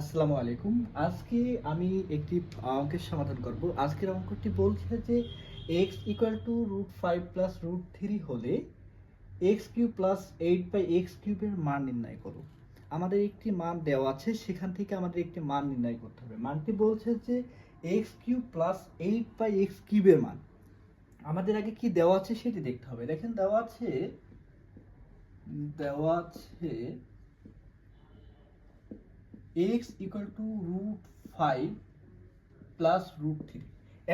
আসসালামু আলাইকুম। আজকে আমি একটি অঙ্কের সমাধান করব। আজকের অঙ্কটি বলছে যে x equal to root five plus root three হলে x cube plus eight by x কিউবের মান নির্ণয় করো। আমাদের একটি মান দেওয়া আছে, সেখান থেকে আমাদের একটি মান নির্ণয় করতে হবে। মানটি বলছে যে x cube plus eight by x কিউবের মান। আমাদের আগে কি দেওয়া আছে সেটি দেখতে হবে। দেখেন দেওয়া আছে দেওয়া আছে x equal to root five plus root three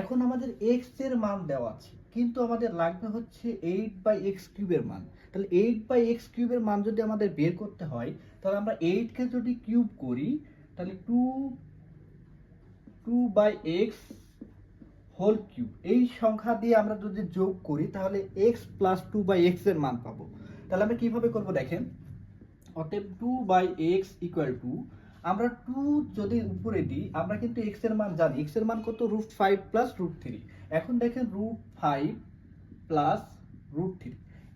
এখন আমাদের x এর মান দেওয়া আছে, কিন্তু আমাদের লাগবে হচ্ছে এইট বাই এক্স কিউবের মান। তাহলে এইট বাই এক্স কিউবের মান যদি আমাদের বের করতে হয়, তাহলে আমরা এইটকে যদি কিউব করি, তাহলে two two by x whole cube এই সংখ্যা দিয়ে আমরা যদি যোগ করি, তাহলে এক্স প্লাস টু বাই এক্সের মান পাবো। তাহলে আমরা কীভাবে করব দেখেন? অতএব two by x equal to আমরা টু যদি উপরে দিই, আমরা কিন্তু এক্সের মান জানি। এক্সের মান কত? Root five plus root three এখন দেখেন root five plus root three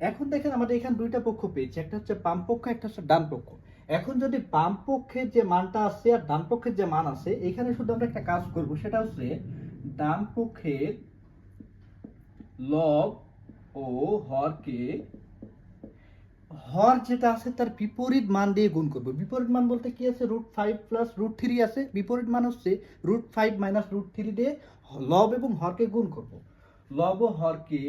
এখন দেখেন আমাদের এখানে দুইটা পক্ষ পেয়েছি। একটা হচ্ছে বাম পক্ষ, একটা হচ্ছে ডান পক্ষ। এখন যদি বাম পক্ষের যে মানটা আছে আর ডান পক্ষের যে মান আছে, এখানে শুধু আমরা একটা কাজ করব, সেটা হচ্ছে ডান পক্ষের লব ও হরকে হর যেটা আছে তার বিপরীত মান দিয়ে গুণ করব। বিপরীত মান বলতে কি আছে? Root five plus root three আছে। বিপরীত মান হচ্ছে root five minus root three দিয়ে লব এবং হরকে গুণ করব। লব হরকে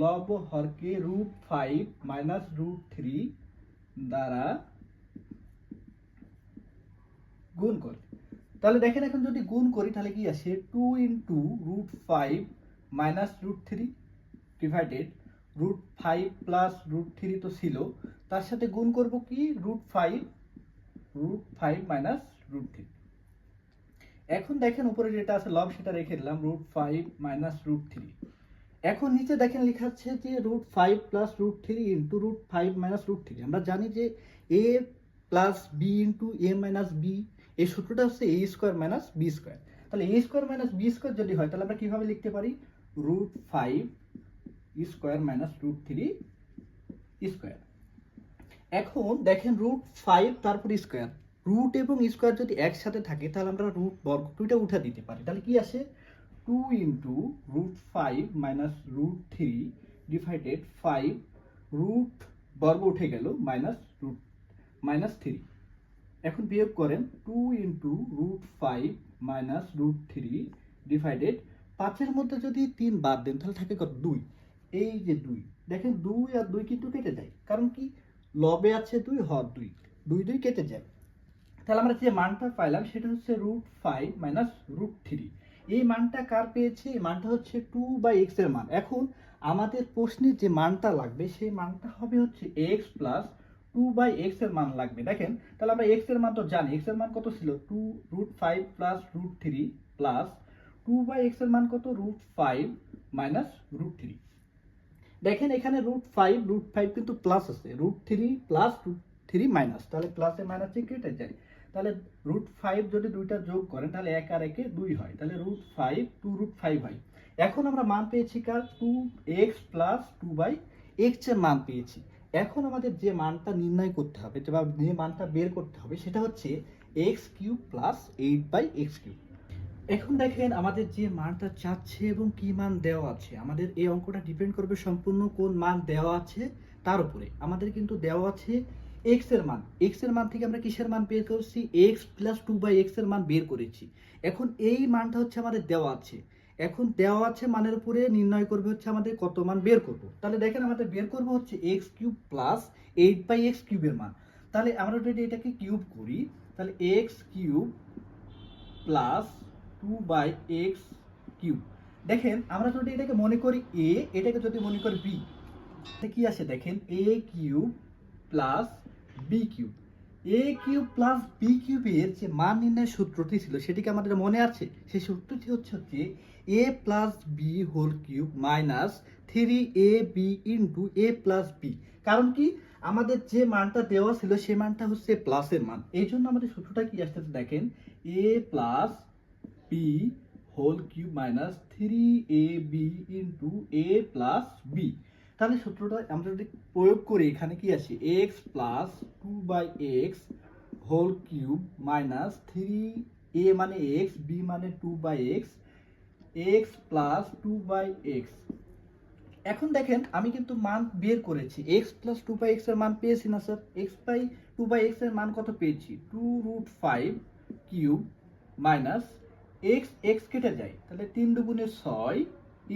লব হরকে root five minus root three দ্বারা গুণ করি। তাহলে দেখেন এখন যদি গুণ করি, তাহলে কি আসে? Two into root five minus root three divided root five plus root three তো ছিল, তার সাথে গুণ করব কি? Root five root five minus root three এখন দেখেন উপরে যেটা আছে লব সেটা রেখে দিলাম root five minus root three এখন নিচে দেখেন লেখা আছে যে root five plus root three into root five minus root three আমরা জানি যে a plus b into a minus b এই সূত্রটা হচ্ছে a square minus b square তাহলে a square minus b square যদি হয়, তাহলে আমরা কীভাবে লিখতে পারি? Root five square minus root three square. এখন দেখেন রুট ফাইভ তারপর স্কোয়ার। রুট এবং স্কোয়ার যদি একসাথে থাকে, তাহলে আমরা রুট বর্গ দুইটা উঠা দিতে পারি। তাহলে কি আসে? Two into root five minus root three divided five, root বর্গ উঠে গেল মাইনাস রুট, মাইনাস থ্রি। এখন বিয়োগ করেন two into root five minus root three divided. পাঁচের মধ্যে যদি তিন বাদ দেন, তাহলে থাকে কত? দুই। এই যে দুই, দেখেন দুই আর দুই কিন্তু কেটে যায়। কারণ কি? লবে আছে দুই, হর দুই দুই দুই কেটে যায়। তাহলে আমরা যে মানটা পাইলাম, সেটা হচ্ছে root five minus root three এই মানটা কার পেয়েছে? এই মানটা হচ্ছে টু বাই এক্সের মান। এখন আমাদের প্রশ্নে যে মানটা লাগবে, সেই মানটা হবে হচ্ছে এক্স প্লাস টু বাই এক্সের মান লাগবে। দেখেন, তাহলে আমরা এক্সের মান তো জানি। এক্সের মান কত ছিল? Two root five plus root three plus two by এক্সের মান কত? Root five minus root three দেখেন এখানে রুট ফাইভ রুট ফাইভ কিন্তু প্লাস আছে। Root three plus root three minus তাহলে প্লাসে মাইনাসে কেটে যায়। তাহলে রুট ফাইভ যদি দুইটা যোগ করেন, তাহলে এক আর একে দুই হয়। তাহলে root five two root five হয়। এখন আমরা মান পেয়েছি কার? Two x plus two by এক্সের মান পেয়েছি। এখন আমাদের যে মানটা নির্ণয় করতে হবে বা যে মানটা বের করতে হবে, সেটা হচ্ছে x cube plus eight by x cube এখন দেখেন আমাদের যে মানটা চাচ্ছে এবং কি মান দেওয়া আছে, আমাদের এই অঙ্কটা ডিপেন্ড করবে সম্পূর্ণ কোন মান দেওয়া আছে তার উপরে। আমাদের কিন্তু দেওয়া আছে এক্সের মান। এক্সের মান থেকে আমরা কিসের মান বের করছি? এক্স প্লাস টু বাই এক্সের মান বের করেছি। এখন এই মানটা হচ্ছে আমাদের দেওয়া আছে। এখন দেওয়া আছে মানের উপরে নির্ণয় করবে হচ্ছে আমাদের কত মান বের করব। তাহলে দেখেন আমাদের বের করব হচ্ছে x cube plus eight by x কিউবের মান। তাহলে আমরা যদি এটাকে কিউব করি, তাহলে x cube plus two by x cube দেখেন, আমরা যদি এটাকে মনে করি এ এটাকে যদি মনে করি বি কি আসে দেখেন? A cube plus b cube a cube plus b কিউবের যে মান নির্ণয়ের সূত্রটি ছিল, সেটিকে আমাদের মনে আছে? সেই সূত্রটি হচ্ছে হচ্ছে a plus b whole cube minus three a b into a plus b কারণ কি? আমাদের যে মানটা দেওয়া ছিল সেই মানটা হচ্ছে প্লাসের মান। এই জন্য আমাদের সূত্রটা কি আসতেছে দেখেন? A plus b whole cube minus three a b into a plus b তাহলে সূত্রটা আমরা যদি প্রয়োগ করি, এখানে কি আছে? X plus two by x whole cube minus three a মানে এক্স বি মানে two by x x plus two by x এখন দেখেন, আমি কিন্তু মান বের করেছি। এক্স প্লাস টু বাই এক্সের মান পেয়েছি না, sir. X by two by এক্সের মান কত পেয়েছি? Two root five cube minus x x কেটে যায়, তাহলে তিন দুগুণে ছয়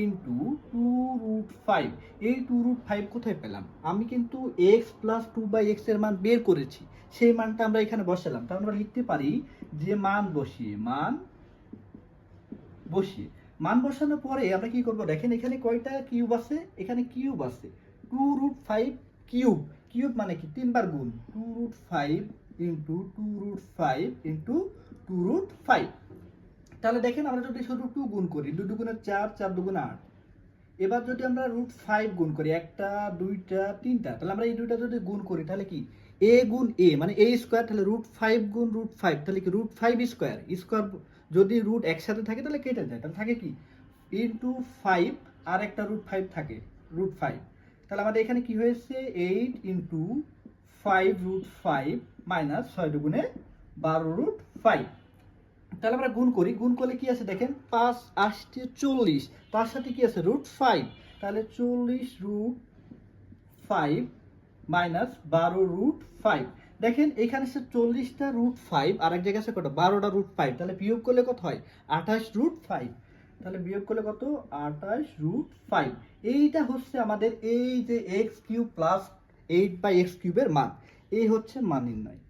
ইন্টু টু রুট ফাইভ এই টু রুট ফাইভ কোথায় পেলাম? আমি কিন্তু এক্স প্লাস টু বাই এক্সের মান বের করেছি, সেই মানটা আমরা এখানে বসালাম। তাহলে আমরা লিখতে পারি যে মান বসিয়ে মান বসিয়ে। মান বসানোর পরে আমরা কি করব? দেখেন এখানে কয়টা কিউব আছে? এখানে কিউব আছে। Two root five cube cube মানে কি? তিনবার গুণ। Two root five into two root five into two root five তাহলে দেখেন আমরা যদি শুধু টু গুণ করি দু দুগুণে চার চার দুগুণে আট। এবার যদি আমরা রুট ফাইভ গুণ করি, একটা, দুইটা, তিনটা, তাহলে আমরা এই দুইটা যদি গুণ করি, তাহলে কি? এ গুণ এ মানে এ স্কোয়ার তাহলে রুট ফাইভ গুণ রুট ফাইভ তাহলে কি রুট ফাইভ স্কোয়ার স্কোয়ার যদি রুট একসাথে থাকে, তাহলে কেটে যায়। তাহলে থাকে কি? ইন্টু ফাইভ আর একটা রুট ফাইভ থাকে রুট ফাইভ তাহলে আমাদের এখানে কি হয়েছে? Eight into five root five minus ছয় দুগুণে বারো রুট ফাইভ তাহলে আমরা গুণ করি। গুণ করলে কি আছে দেখেন? পাঁচ আটটি চল্লিশ। তার সাথে কি আছে? রুট ফাইভ তাহলে চল্লিশ রুট ফাইভ মাইনাস বারো রুট ফাইভ দেখেন, এখানে সে চল্লিশটা রুট ফাইভ আর এক জায়গায় আছে কত বারোটা রুট ফাইভ তাহলে বিয়োগ করলে কত হয়? আঠাশ রুট ফাইভ তাহলে বিয়োগ করলে কত? আঠাশ রুট ফাইভ এইটা হচ্ছে আমাদের এই যে x cube plus eight by x কিউবের মান। এই হচ্ছে মান নির্ণয়।